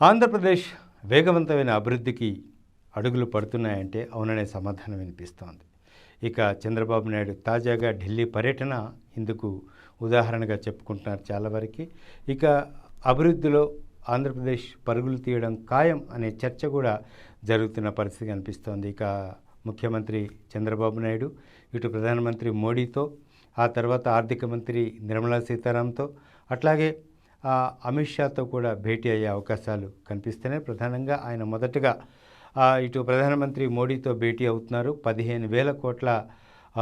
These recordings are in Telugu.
ఆంధ్రప్రదేశ్ వేగవంతమైన అభివృద్ధికి అడుగులు పడుతున్నాయంటే అవుననే సమాధానం వినిపిస్తోంది. ఇక చంద్రబాబు నాయుడు తాజాగా ఢిల్లీ పర్యటన ఇందుకు ఉదాహరణగా చెప్పుకుంటున్నారు చాలా వరకు. ఇక అభివృద్ధిలో ఆంధ్రప్రదేశ్ పరుగులు తీయడం ఖాయం అనే చర్చ కూడా జరుగుతున్న పరిస్థితి కనిపిస్తోంది. ఇక ముఖ్యమంత్రి చంద్రబాబు నాయుడు ఇటు ప్రధానమంత్రి మోడీతో ఆ తర్వాత ఆర్థిక మంత్రి నిర్మలా సీతారాంతో అట్లాగే అమిత్ షాతో కూడా భేటీ అయ్యే అవకాశాలు కనిపిస్తున్నాయి ప్రధానంగా ఆయన మొదటగా ఇటు ప్రధానమంత్రి మోడీతో భేటీ అవుతున్నారు. పదిహేను వేల కోట్ల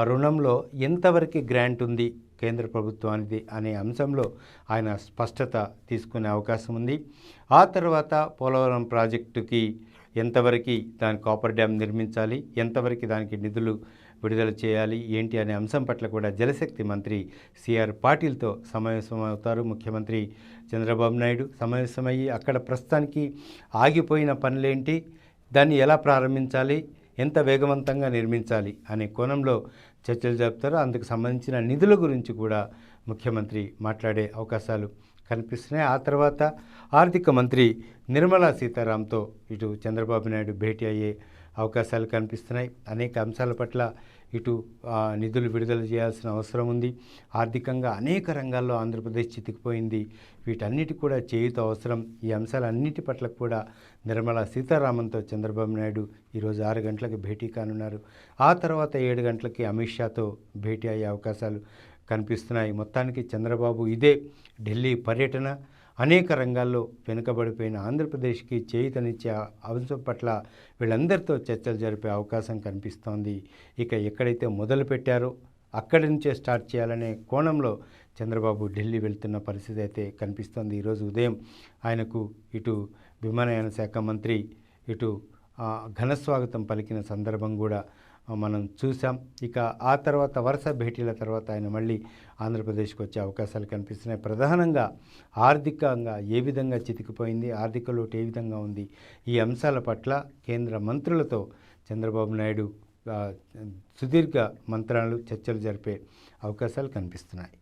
రుణంలో ఎంతవరకు గ్రాంట్ ఉంది కేంద్ర ప్రభుత్వానికి అనే అంశంలో ఆయన స్పష్టత తీసుకునే అవకాశం ఉంది. ఆ తర్వాత పోలవరం ప్రాజెక్టుకి ఎంతవరకు దాని కాపర్ డ్యామ్ నిర్మించాలి ఎంతవరకు దానికి నిధులు విడుదల చేయాలి ఏంటి అనే అంశం పట్ల కూడా జలశక్తి మంత్రి సిఆర్ పాటిల్తో సమావేశమవుతారు ముఖ్యమంత్రి చంద్రబాబు నాయుడు. సమావేశమయ్యి అక్కడ ప్రస్తుతానికి ఆగిపోయిన పనులేంటి దాన్ని ఎలా ప్రారంభించాలి ఎంత వేగవంతంగా నిర్మించాలి అనే కోణంలో చర్చలు జరుపుతారు. అందుకు సంబంధించిన నిధుల గురించి కూడా ముఖ్యమంత్రి మాట్లాడే అవకాశాలు కనిపిస్తున్నాయి. ఆ తర్వాత ఆర్థిక మంత్రి నిర్మలా సీతారాంతో ఇటు చంద్రబాబు నాయుడు భేటీ అయ్యే అవకాశాలు కనిపిస్తున్నాయి. అనేక అంశాల పట్ల ఇటు నిధులు విడుదల చేయాల్సిన అవసరం ఉంది. ఆర్థికంగా అనేక రంగాల్లో ఆంధ్రప్రదేశ్ చితికిపోయింది. వీటన్నిటి కూడా చేయుత అవసరం. ఈ అంశాలన్నిటి పట్ల కూడా నిర్మలా సీతారామన్తో చంద్రబాబు నాయుడు ఈరోజు ఆరు గంటలకు భేటీ కానున్నారు. ఆ తర్వాత ఏడు గంటలకి అమిత్ షాతో భేటీ అయ్యే అవకాశాలు కనిపిస్తున్నాయి. మొత్తానికి చంద్రబాబు ఇదే ఢిల్లీ పర్యటన. అనేక రంగాల్లో వెనుకబడిపోయిన ఆంధ్రప్రదేశ్కి చేయితనిచ్చే అంశం పట్ల వీళ్ళందరితో చర్చలు జరిపే అవకాశం కనిపిస్తోంది. ఇక ఎక్కడైతే మొదలు పెట్టారో అక్కడి నుంచే స్టార్ట్ చేయాలనే కోణంలో చంద్రబాబు ఢిల్లీ వెళ్తున్న పరిస్థితి అయితే కనిపిస్తోంది. ఈరోజు ఉదయం ఆయనకు ఇటు విమానయాన శాఖ మంత్రి ఇటు ఘన స్వాగతం పలికిన సందర్భం కూడా మనం చూసాం ఇక ఆ తర్వాత వరుస భేటీల తర్వాత ఆయన మళ్ళీ ఆంధ్రప్రదేశ్కి వచ్చే అవకాశాలు కనిపిస్తున్నాయి. ప్రధానంగా ఆర్థికంగా ఏ విధంగా చితికిపోయింది ఆర్థిక లోటు ఏ విధంగా ఉంది ఈ అంశాల పట్ల కేంద్ర మంత్రులతో చంద్రబాబు నాయుడు సుదీర్ఘ మంత్రాలు చర్చలు జరిపే అవకాశాలు కనిపిస్తున్నాయి.